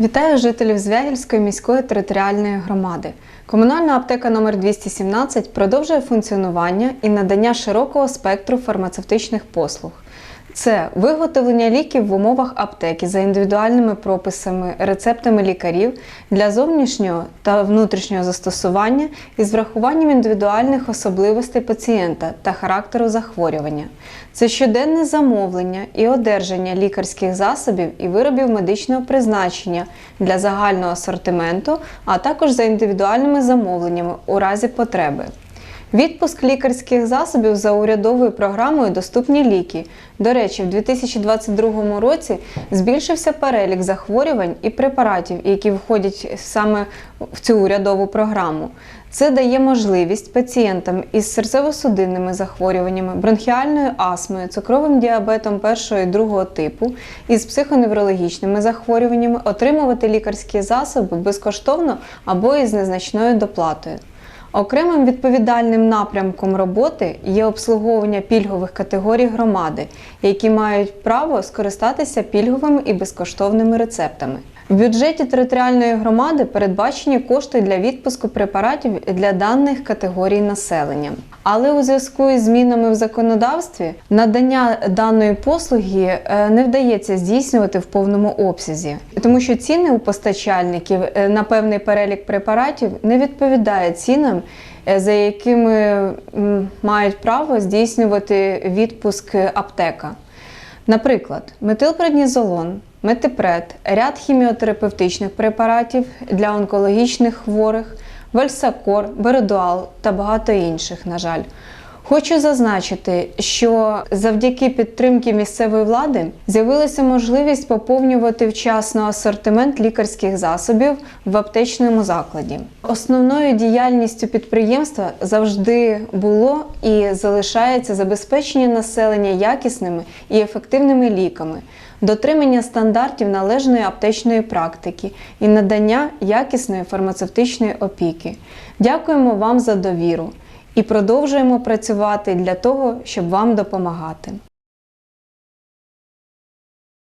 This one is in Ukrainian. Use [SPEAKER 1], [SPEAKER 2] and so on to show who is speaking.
[SPEAKER 1] Вітаю жителів Звягільської міської територіальної громади. Комунальна аптека номер 217 продовжує функціонування і надання широкого спектру фармацевтичних послуг. Це виготовлення ліків в умовах аптеки за індивідуальними прописами, рецептами лікарів для зовнішнього та внутрішнього застосування із врахуванням індивідуальних особливостей пацієнта та характеру захворювання. Це щоденне замовлення і одержання лікарських засобів і виробів медичного призначення для загального асортименту, а також за індивідуальними замовленнями у разі потреби. Відпуск лікарських засобів за урядовою програмою Доступні ліки. До речі, в 2022 році збільшився перелік захворювань і препаратів, які входять саме в цю урядову програму. Це дає можливість пацієнтам із серцево-судинними захворюваннями, бронхіальною астмою, цукровим діабетом першого і другого типу із психоневрологічними захворюваннями отримувати лікарські засоби безкоштовно або із незначною доплатою. Окремим відповідальним напрямком роботи є обслуговування пільгових категорій громади, які мають право скористатися пільговими і безкоштовними рецептами. В бюджеті територіальної громади передбачені кошти для відпуску препаратів для даних категорій населення. Але у зв'язку із змінами в законодавстві надання даної послуги е, не вдається здійснювати в повному обсязі, тому що ціни у постачальників е, на певний перелік препаратів не відповідають цінам, е, за якими мають право здійснювати відпуск аптека. Наприклад, метилпреднізолон, метипред, ряд хіміотерапевтичних препаратів для онкологічних хворих, вальсакор, бередуал та багато інших, на жаль. Хочу зазначити, що завдяки підтримки місцевої влади з'явилася можливість поповнювати вчасно асортимент лікарських засобів в аптечному закладі. Основною діяльністю підприємства завжди було і залишається забезпечення населення якісними і ефективними ліками, дотримання стандартів належної аптечної практики і надання якісної фармацевтичної опіки. Дякуємо вам за довіру і продовжуємо працювати для того, щоб вам допомагати.